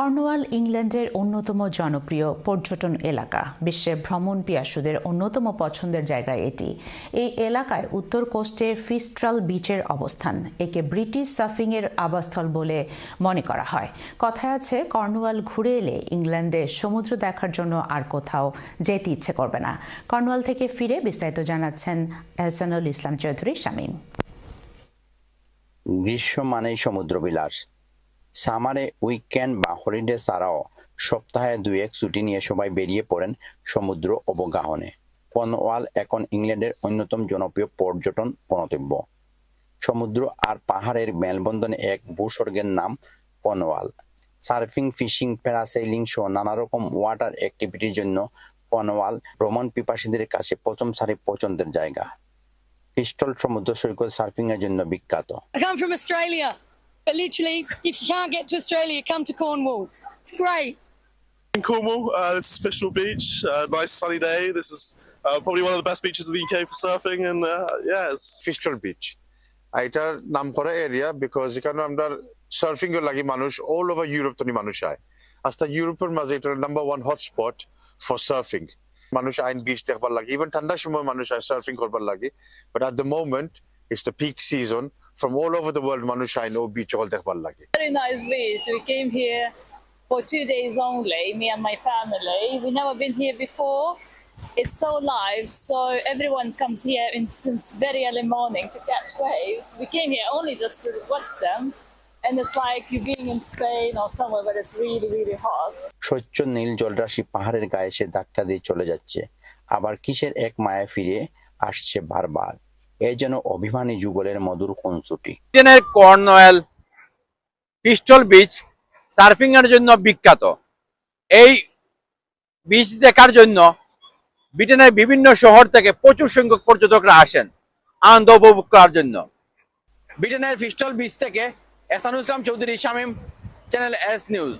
Cornwall ইংল্যান্ডের অন্যতম জনপ্রিয় পর্যটন এলাকা। বিশ্বের ভ্রমণ পিয়াসুদের অন্যতম পছন্দের জায়গা এটি। এই এলাকায় উত্তর কোস্টে ফিস্ট্রাল বিচের অবস্থান, একে ব্রিটিশ সার্ফিংয়ের আবাসস্থল বলে মনে করা হয়। কথায় আছে, কর্নওয়াল ঘুরে এলে ইংল্যান্ডে সমুদ্র দেখার জন্য আর কোথাও যেতে ইচ্ছে করবে না। কর্নওয়াল থেকে ফিরে বিস্তারিত জানাচ্ছেন এহসানুল ইসলাম চৌধুরী শামীম। গ্রীষ্ম সমুদ্র বিলাস সামারে উইকেন্ড বা হলিডে ছাড়াও সপ্তাহে দুই এক ছুটি নিয়ে সবাই বেরিয়ে পড়েন সমুদ্র অবগাহনে। কর্নওয়াল এখন ইংল্যান্ডের অন্যতম জনপ্রিয় পর্যটন গন্তব্য সমুদ্র আর পাহাড়ের মেলবন্ধনে এক ভূস্বর্গের নাম কর্নওয়াল সার্ফিং ফিশিং প্যারাসেইলিং সহ নানা রকম ওয়াটার অ্যাক্টিভিটির জন্য কর্নওয়াল ভ্রমণ পিপাসীদের কাছে প্রথম সারি পছন্দের জায়গা। পিস্টল সমুদ্র সৈকত সার্ফিং এর জন্য বিখ্যাত। I come from Australia, but literally, if you can't get to Australia, come to Cornwall. It's great. in Cornwall. Uh, this is Fishel Beach. Uh, nice sunny day. This is uh, probably one of the best beaches in the UK for surfing, and uh, yeah, it's Fistral beach এটার নাম করা area because এখানে আমরা surfing এর লাগি মানুষ all over Europe Toni মানুষ আয় আস্তা ইউরোপের মাঝে এটা number one hotspot for surfing মানুষ আইন বিচ দেখবার লাগে ইভেন ঠান্ডার সময় মানুষ আয় সার্ফিং করবার লাগে but at the moment it's the peak season from all over the world মানুষ আইন ও বিচ অল দেখবার লাগে Very nice beach. We came here for two days only, me and my family. We've never been here before. It's so live, so everyone comes here in, since very early morning to catch waves. We came here only just to watch them, and it's like you being in Spain or somewhere where it's really, really hot. স্বচ্ছ নীল জলরাশি পাহাড়ের গায়ে সে ধাক্কা দিয়ে চলে যাচ্ছে আবার কিসের এক মায়া ফিরে আসছে বারবার এ যেন অভিমানী যুগলের মধুর কনসুটি ব্রিটেনের কর্নওয়েল পিস্টল বিচ সার্ফিং এর জন্য বিখ্যাত। এই বিচ দেখার জন্য ব্রিটেনের বিভিন্ন শহর থেকে প্রচুর সংখ্যক পর্যটকরা আসেন আনন্দ উপভোগ করার জন্য। ব্রিটেনের পিস্টল বিচ থেকে Ehsanul Islam Chowdhury Shamim channel S news.